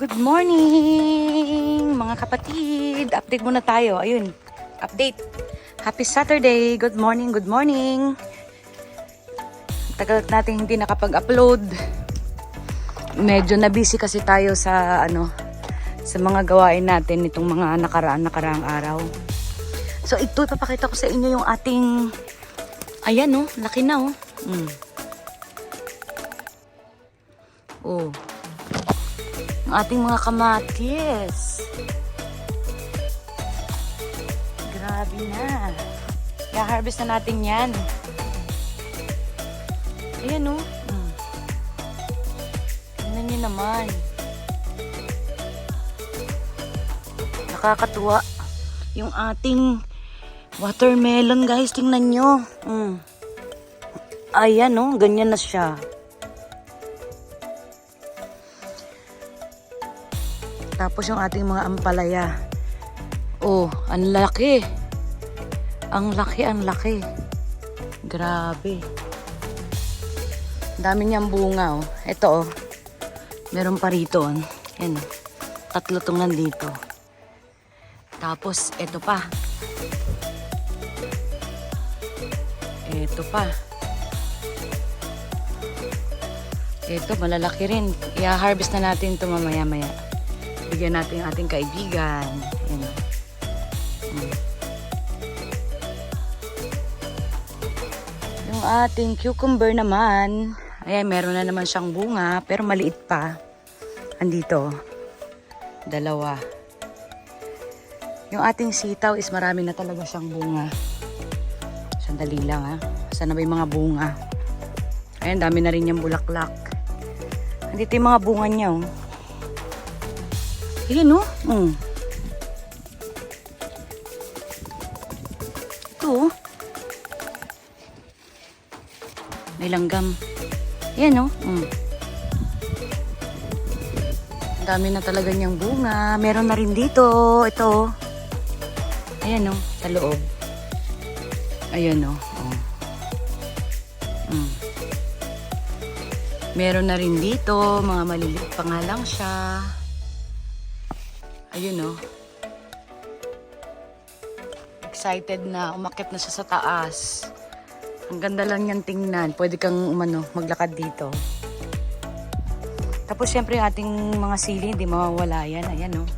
Good morning, mga kapatid. Update muna tayo. Ayun, update. Happy Saturday. Good morning, good morning. Tagal natin hindi nakapag-upload. Medyo na busy kasi tayo sa ano sa mga gawain natin nitong mga nakaraan nakaraang araw. So ito ipapakita ko sa inyo yung ating ayan oh, laki na oh. Mm. Oh. Yung ating mga kamatis. Grabe na. I-harvest na natin yan. Ayan oh. Mm. Tingnan nyo naman. Nakakatuwa. Yung ating watermelon guys. Tingnan nyo. Mm. Ayan oh. Ganyan na siya. Tapos yung ating mga ampalaya. Oh, ang laki. Ang laki, ang laki. Grabe. Dami niyang bunga, oh. Ito, oh. Meron pa rito, oh. Yan, oh. Tatlo tong nandito. Tapos, ito pa. Ito pa. Ito, malalaki rin. I-harvest na natin ito mamaya-maya. Bigyan natin yung ating kaibigan. Ayan. Mm. Yung ating cucumber naman, ayan, meron na naman siyang bunga, pero maliit pa. Andito, dalawa. Yung ating sitaw is marami na talaga siyang bunga. Sandali lang ha. Saan na ba yung mga bunga? Ayan, dami na rin yung bulaklak. Andito yung mga bunga niya oh. Ayan oh. Mm. Ito oh. May langgam. Ayan oh. Mm. Ang dami na talaga niyang bunga. Meron na rin dito. Ito oh. Ayan oh. Sa loob. Ayan oh. oh. Mm. Meron na rin dito. Mga maliliit pa nga lang siya. Ayun oh. Excited na. Umakit na siya sa taas. Ang ganda lang yan tingnan. Pwede kang umano, maglakad dito. Tapos syempre yung ating mga sili, hindi mawawala yan. Ayan oh.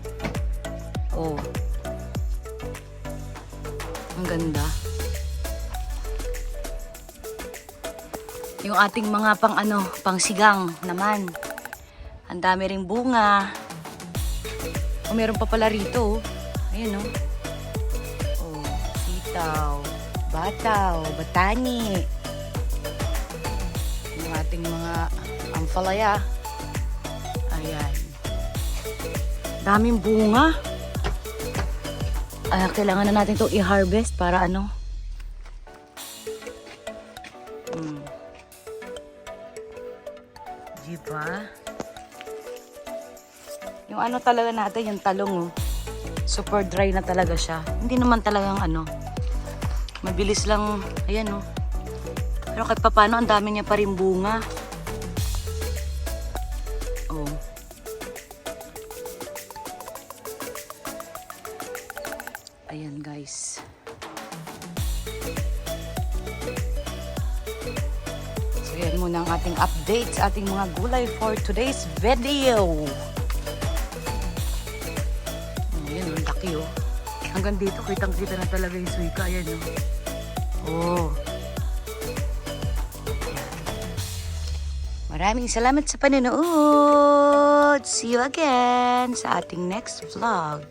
Oh. Ang ganda. Yung ating mga pang ano, pang sigang naman. Ang dami ring bunga. Oh, meron pa pala rito. oh. Ayan oh. Oh, sitaw, bataw, batani. Yung ating mga ampalaya. Ayan. Daming bunga. Ay, kailangan na natin to i-harvest para ano. Hmm. Diba? Yung ano talaga natin, yung talong oh. Super dry na talaga siya. Hindi naman talagang ano. Mabilis lang, ayan oh. Pero kahit papano, ang dami niya pa rin bunga. Oh. Ayan guys. So yan muna ang ating updates, ating mga gulay for today's video. Ang laki oh. Hanggang dito, kitang-kita na talaga yung suika. Ayan oh. Oh. Maraming salamat sa panonood. See you again sa ating next vlog.